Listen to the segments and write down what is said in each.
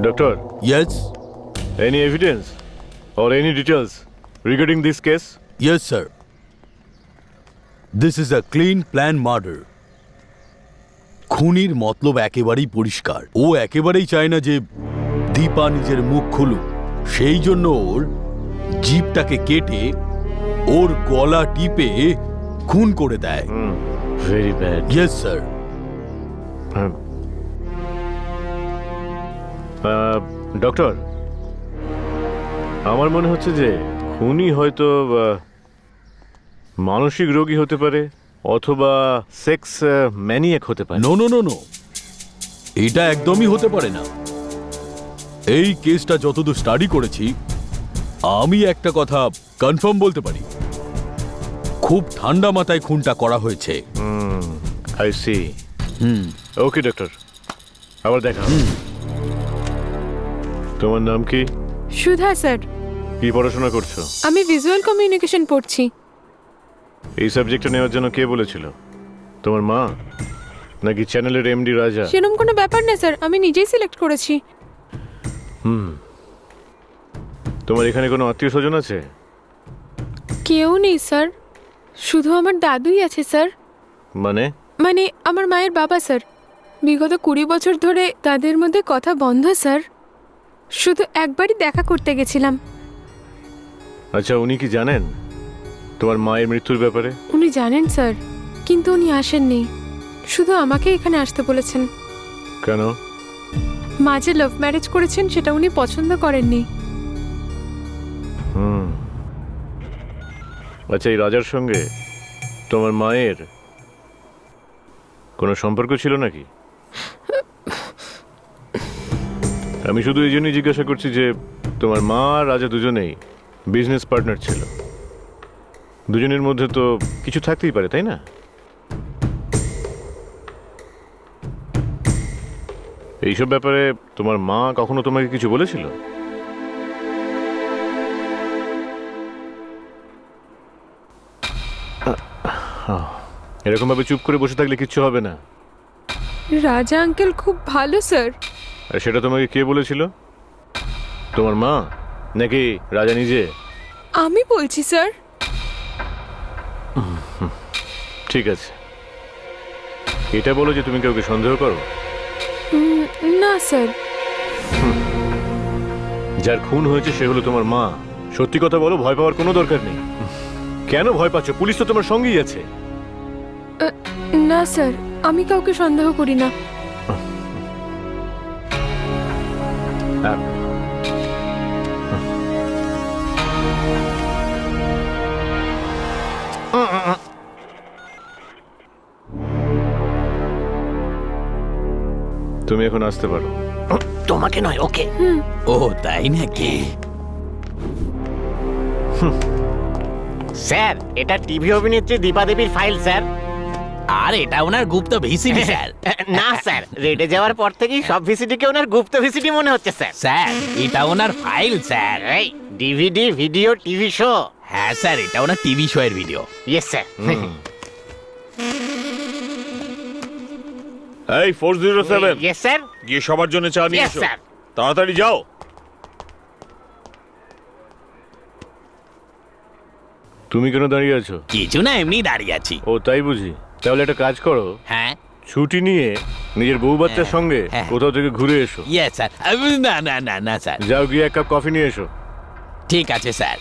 Doctor, Yes, any evidence or any details regarding this case? yes, sir. This is a clean plan murder. খুনির মতলব একেবারেই পরিষ্কার ও একেবারেই চায় না যে দীপা নিজের মুখ খুলুক সেই জন্য ওর জিপটাকে কেটে ওর গলা টিপে খুন করে দেয় Hmm, very bad. Yes sir doctor আমার মনে হচ্ছে যে খুনি হয়তো মানসিক রোগী হতে পারে অথবা সেক্স ম্যানিয়াক হতে পারে। নো নো নো নো এটা একদমই হতে পারে না। এই কেসটা যতদূর স্টাডি করেছি আমি একটা কথা কনফার্ম বলতে পারি। খুব ঠান্ডা মাথায় খুনটা করা হয়েছে। I see hmm. Okay doctor আবার দেখা হবে। তোমার নাম কি? সুধা স্যার। কি পড়াশোনা করছ? আমি ভিজুয়াল কমিউনিকেশন পড়ছি। এই সাবজেক্টটা নেওয়ার জন্য কে বলেছিল? তোমার মা? নাকি চ্যানেলের এমডি রাজা? সেরকম কোনো ব্যাপার না স্যার। আমি নিজেই সিলেক্ট করেছি। হুম। তোমার এখানে কোনো আত্মীয় স্বজন আছে? কেউ নেই স্যার। শুধু আমার দাদুই আছে স্যার। মানে? মানে আমার মায়ের বাবা স্যার। বিগত কুড়ি বছর ধরে তাদের মধ্যে কথা বন্ধ স্যার। শুধু একবারই দেখা করতে গেছিলাম। আচ্ছা উনি কি জানেন? তোমার মায়ের মৃত্যুর ব্যাপারে? উনি জানেন স্যার কিন্তু উনি আসেননি। শুধু আমাকে এখানে আসতে বলেছেন। কেন? মা যে লাভ ম্যারেজ করেছেন সেটা উনি পছন্দ করেননি। হুম। আচ্ছা এই রাজার সঙ্গে তোমার মায়ের কোনো সম্পর্ক ছিল নাকি? আমি শুধু এই জন্যই জিজ্ঞাসা করছি যে তোমার মা আর রাজা দুজনেই বিজনেস পার্টনার ছিল। দুজনের মধ্যে তো কিছু থাকতেই পারে, তাই না? এইসব ব্যাপারে তোমার মা কখনো তোমাকে কিছু বলেছিল? এরকম ভাবে চুপ করে বসে থাকলে কিচ্ছু হবে না। রাজা আঙ্কেল খুব ভালো, স্যার। আর সেটা তোমাকে কে বলেছিল? তোমার মা? নাকি রাজা নিজে? আমি বলছি স্যার। ঠিক আছে। এটা বলো যে তুমি কাউকে সন্দেহ করো? না স্যার। যার খুন হয়েছে সে হলো তোমার মা। সত্যি কথা বলো ভয় পাওয়ার কোনো দরকার নেই। কেন ভয় পাচ্ছ? পুলিশ তো তোমার সঙ্গেই আছে। না স্যার। আমি কাউকে সন্দেহ করি না। তুমি এখন আসতে পারো। তোমাকে নয় ওকে। ও তাই নাকি? স্যার এটা টিভি অভিনেত্রী দীপা দেবীর ফাইল স্যার। আর এটা ওনার গুপ্ত ভিসিডি স্যার। না স্যার। রেডে যাওয়ার পর থেকেই সব ভিসিডিকে ওনার গুপ্ত ভিসিডি মনে হচ্ছে স্যার। স্যার এটা ওনার ফাইল স্যার। এই ডিভিডি ভিডিও টিভি শো। হ্যাঁ স্যার এটা ওনার টিভি শো এর ভিডিও। Yes sir. এই four zero seven yes sir. গিয়ে সবার জন্য চা নিয়ে এসো। স্যার। তাড়াতাড়ি যাও। তুমি কেন দাঁড়িয়ে আছো? কিছু না এমনি দাঁড়িয়ে আছি। ও তাই বুঝি। তাহলে একটা কাজ করো। হ্যাঁ। ছুটি নিয়ে নিজের বউ বাচ্চার হ্যাঁ, সঙ্গে হ্যাঁ। কোথাও থেকে ঘুরে এসো। ইয়ে স্যার না না না না স্যার যাও গিয়ে এক কাপ কফি নিয়ে এসো। ঠিক আছে স্যার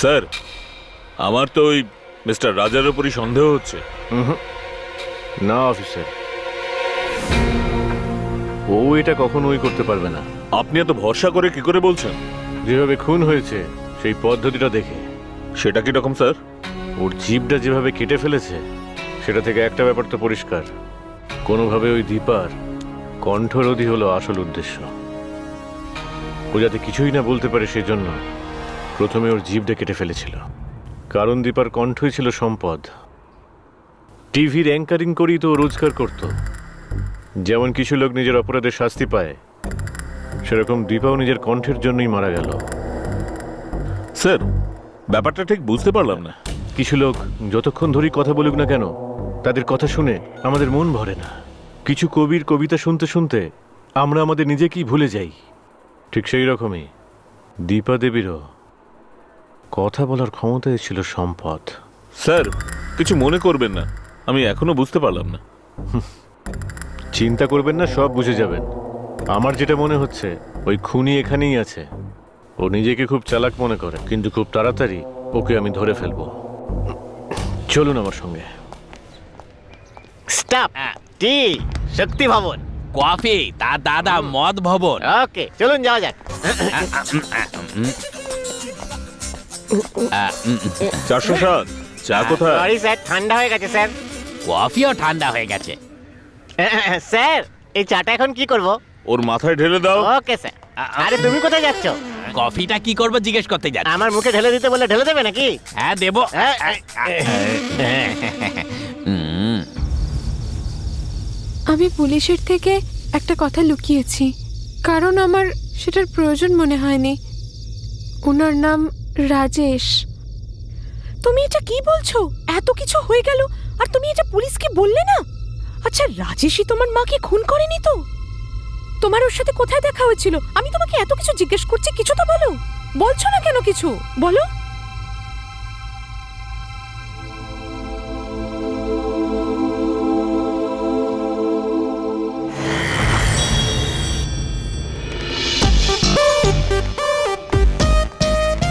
স্যার আমার তো ওই মিস্টার রাজার উপরই সন্দেহ হচ্ছে। না অফিসার। ও এটা কখনোই করতে পারবে না। আপনি এত ভরসা করে কি করে বলছেন? যেভাবে খুন হয়েছে সেই পদ্ধতিটা দেখে। সেটা কি রকম স্যার? ওর জিভটা যেভাবে কেটে ফেলেছে সেটা থেকে একটা ব্যাপার তো পরিষ্কার। কোনোভাবে ওই দীপার কণ্ঠরোধী হলো আসল উদ্দেশ্য। ও যাতে কিছুই না বলতে পারে সেজন্য প্রথমে ওর জিভটা কেটে ফেলেছিল। কারণ দীপার কণ্ঠই ছিল সম্পদ। টিভির অ্যাঙ্কারিং করেই তো রোজগার করত। যেমন কিছু লোক নিজের অপরাধের শাস্তি পায় সেরকম দীপাও নিজের কণ্ঠের জন্যই মারা গেল। স্যার ব্যাপারটা ঠিক বুঝতে পারলাম না। কিছু লোক যতক্ষণ ধরেই কথা বলুক না কেন তাদের কথা শুনে আমাদের মন ভরে না। কিছু কবির কবিতা শুনতে শুনতে আমরা আমাদের নিজেকেই ভুলে যাই। ঠিক সেই রকমই। দীপা দেবীরও কথা বলার ক্ষমতায় ছিল সম্পদ। স্যার কিছু মনে করবেন না। আমি এখনও বুঝতে পারলাম না। চিন্তা করবেন না সব বুঝে যাবেন। আমার যেটা মনে হচ্ছে ওই খুনি এখানেই আছে। ও নিজেকে খুব চালাক মনে করে কিন্তু খুব তাড়াতাড়ি ওকে আমি ধরে ফেলব। চলুন আমার সঙ্গে। স্টপ। টি শক্তি ভবন। কফি তার দাদা মদ ভবন। ওকে চলুন যাওয়া যাক। চারশো সাত চা কোথায়? সরি স্যার ঠান্ডা হয়ে গেছে স্যার কফিও ঠান্ডা হয়ে গেছে। স্যার এই চাটা এখন কি করব? ওর মাথায় ঢেলে দাও। ওকে স্যার আরে তুমি কোথায় যাচ্ছ? কফিটা কি করব জিজ্ঞেস করতে যাচ্ছি। আমার মুখে ঢেলে দিতে বলে ঢেলে দেবে নাকি? হ্যাঁ দেবো। হ্যাঁ, আমি পুলিশের থেকে একটা কথা লুকিয়েছি। কারণ আমার সেটার প্রয়োজন মনে হয়নি। ওনার নাম রাজেশ। তুমি এটা কি বলছো? এত কিছু হয়ে গেল আর তুমি এটা পুলিশকে বললে না? আচ্ছা রাজেশই তোমার মাকে খুন করেনি তো? তোমার ওর সাথে কোথায় দেখা হয়েছিল? আমি তোমাকে এত কিছু জিজ্ঞেস করছি, কিছু তো বলো। বলছো না কেন কিছু? বলো।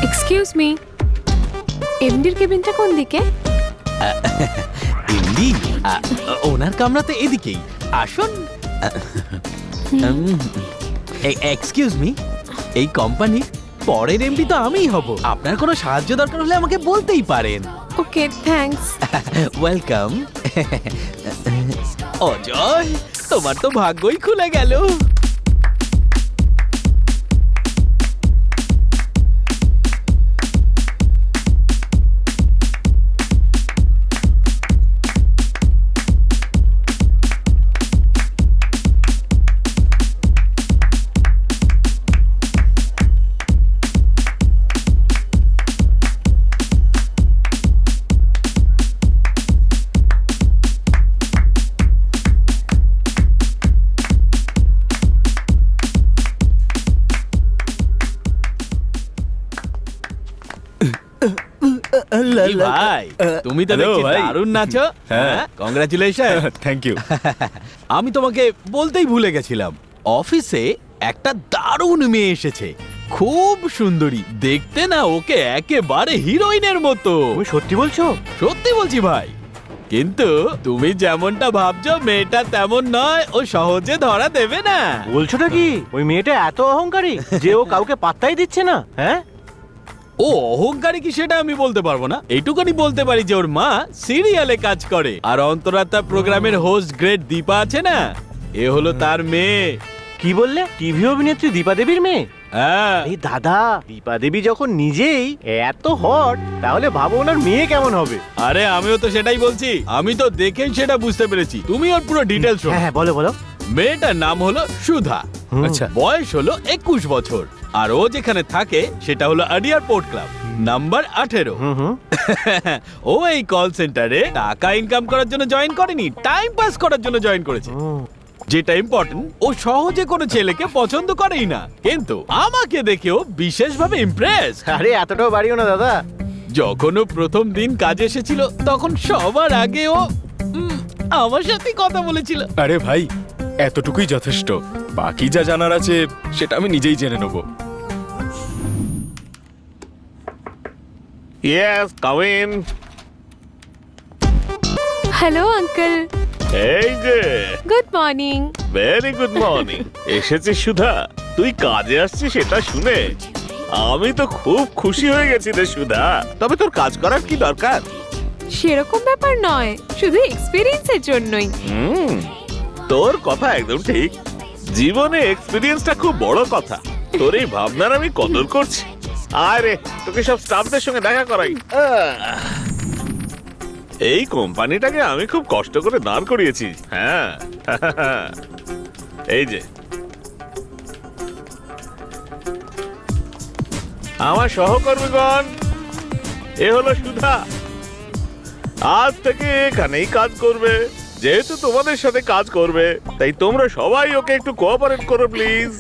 এক্সকিউজ মি এমডির কেবিনটা কোন দিকে? এমডি ওনার কামরা তো এদিকেই। আসুন। এক্সকিউজ মি এই কোম্পানির পরের এমডি তো আমিই হব। আপনার কোনো সাহায্য দরকার হলে আমাকে বলতেই পারেন। ওকে থ্যাঙ্কস ওয়েলকাম অজয় তোমার তো ভাগ্যই খুলে গেল। কি ভাই তুমি তো দেখছি ভাই। দারুণ নাচো হ্যাঁ। কংগ্রাচুলেশন থ্যাংক ইউ আমি তোমাকে বলতেই ভুলে গেছিলাম অফিসে একটা দারুণ মেয়ে এসেছে। খুব সুন্দরী দেখতে না ওকে একেবারে হিরোইনের মতো। তুমি সত্যি বলছো? সত্যি বলছি ভাই। কিন্তু তুমি যেমনটা ভাবছ মেয়েটা তেমন নয় ও সহজে ধরা দেবে না। বলছোটা কি? ওই মেয়েটা এত অহংকারী যে ও কাউকে পাত্তাই দিচ্ছে না হ্যাঁ? ও অহংকারী কি সেটা আমি বলতে পারব না? এইটুকুনি বলতে পারি যে ওর মা সিরিয়ালে কাজ করে। আর অন্তরাত্মা প্রোগ্রামের হোস্ট গ্রেট দীপা আছে না? এ হলো তার মেয়ে। কি বললে? টিভি অভিনেত্রী দীপা দেবীর মেয়ে? হ্যাঁ। এই দাদা দীপা দেবী যখন নিজেই এত হট তাহলে ভাবো ওনার মেয়ে কেমন হবে। আরে আমিও তো সেটাই বলছি। আমি তো দেখেই সেটা বুঝতে পেরেছি। তুমি ওর পুরো ডিটেলস হ্যাঁ হ্যাঁ বলো বলো। মেয়েটার নাম হলো সুধা। আচ্ছা। বয়স হলো একুশ বছর। আর ও যেখানে থাকে সেটা হলো আডিয়ার পোর্ট ক্লাব নাম্বার আঠেরো। ও এই কল সেন্টারে টাকা ইনকাম করার জন্য জয়েন করেনি টাইম পাস করার জন্য জয়েন করেছে। যেটা ইম্পর্টেন্ট ও সহজে কোনো ছেলেকে পছন্দ করেই না। কিন্তু আমাকে দেখেও বিশেষভাবে ইমপ্রেস আরে এতটাও বাড়িও না দাদা। যখন ও প্রথম দিন কাজে এসেছিল তখন সবার আগে ও উম, আমার সাথে কথা বলেছিল। আরে ভাই এতটুকুই যথেষ্ট। বাকি যা জানার আছে সেটা আমি নিজেই জেনে নেব। ইয়েস কামিন হ্যালো আঙ্কেল এই যে। Good morning very good morning এসেছিস সুধা? তুই কাজে আসছিস সেটা শুনে। আমি তো খুব খুশি হয়ে গেছি রে সুধা। তবে তোর কাজ করার কি দরকার? সেরকম ব্যাপার নয়। শুধু এক্সপিরিয়েন্সের জন্যই। হুম। তোর কথা একদম ঠিক। জীবনে এক্সপিরিয়েন্সটা খুব বড় কথা। তোর এই ভাবনার আমি কদর করছি। আরে তোকে সব স্টাফদের সঙ্গে দেখা করাই। এই কোম্পানিটাকে আমি খুব কষ্ট করে দাঁড় করিয়েছি। হ্যাঁ। এই যে। আমার সহকর্মীগণ, এ হলো সুধা। আজ থেকে এখানেই কাজ করবে। যেহেতু তোমাদের সাথে কাজ করবে তাই তোমরা সবাই ওকে একটু কোঅপারেট করো please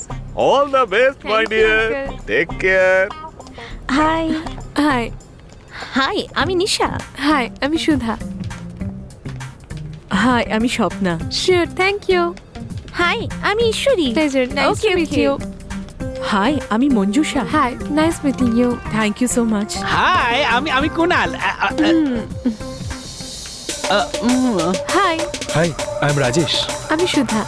all the best my dear take care hi hi hi আমি নিশা। হাই আমি সুধা। হাই আমি Swapna. Sure thank you hi আমি Ishwari. Pleasure nice to meet you hi আমি Manjusha. Hi nice meeting you thank you so much hi আমি আমি Kunal hi hi I am Rajesh আমি সুধা।